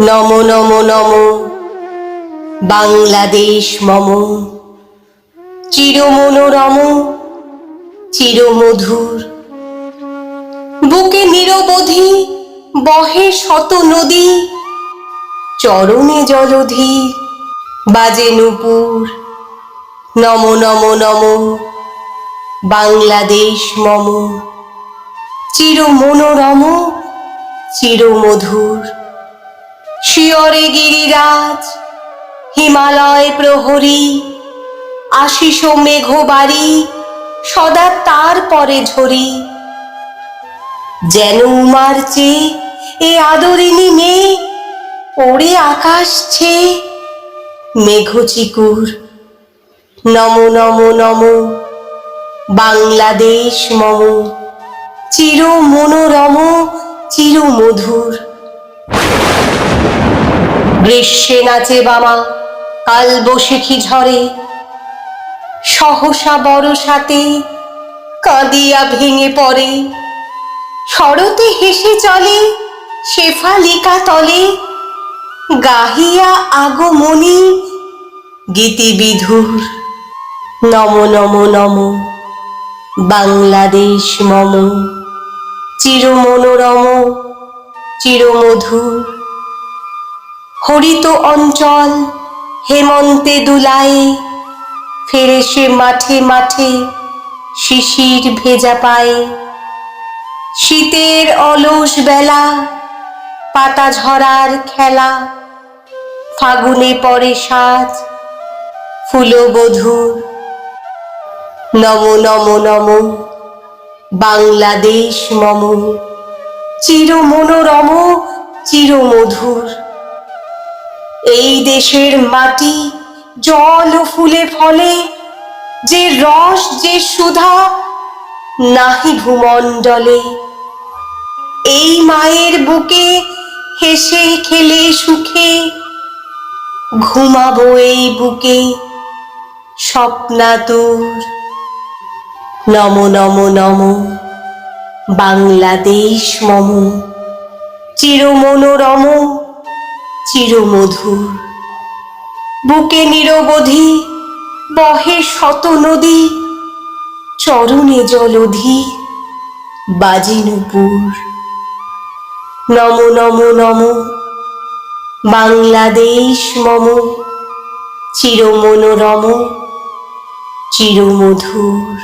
নম নম নম। বাংলাদেশ মম। চিরমনোরম, চিরমধুর। বুকে নিরবধি বহে শত নদী। চরণে জলধি বাজে নুপুর। নম নম নম। বাংলাদেশ মম। চির মনোরম চির মধুর শিয়রে গিরিরাজ, হিমালয় প্রহরী, আশিস মেঘবাড়ি, সদা তার পরে ঝরি। যেন উমার চেয়ে এ আদরিনী মেয়ে ওরে আকাশ ছে মেঘচিকুর। নম নম নম, বাংলাদেশ মম চির মনোরম চির মধুর গ্রীষ্মে নাচে বামা, কাল বসেখি ঝরে? সহসা বরসাতে কাঁদিয়া ভেঙে পড়ে। শরতে হেসে চলে শেফালিকা তলে, গাহিয়া আগমনি গীতিবিধুর নম নম নম, বাংলাদেশ মম চির মনোরম চিরমধুর। হরিত অঞ্চল, হেমন্তে দুলায়ে, ফেরে সে মাঠে মাঠে শিশির ভেজা পায়ে। শীতের অলস বেলা, পাতা ঝরার খেলা, ফাগুনে পরে সাজ ফুলবধূর নম নম নম, বাংলাদেশ মম চির মনোরম চির মধুর এই দেশের মাটি, জল ও ফুলে ফলে, যে রস, যে সুধা নাহি ভূমণ্ডলে। এই মায়ের বুকে হেসে খেলে সুখে, ঘুমাবো এই বুকে স্বপ্নাতুর। নম নম নম, বাংলাদেশ মম চির মনোরম চিরমধুর। বুকে নিরবধি বহে শত নদী, চরণে জলধি, বাজে নুপুর। নম নম নম, বাংলাদেশ মম চির মনোরম চিরমধুর।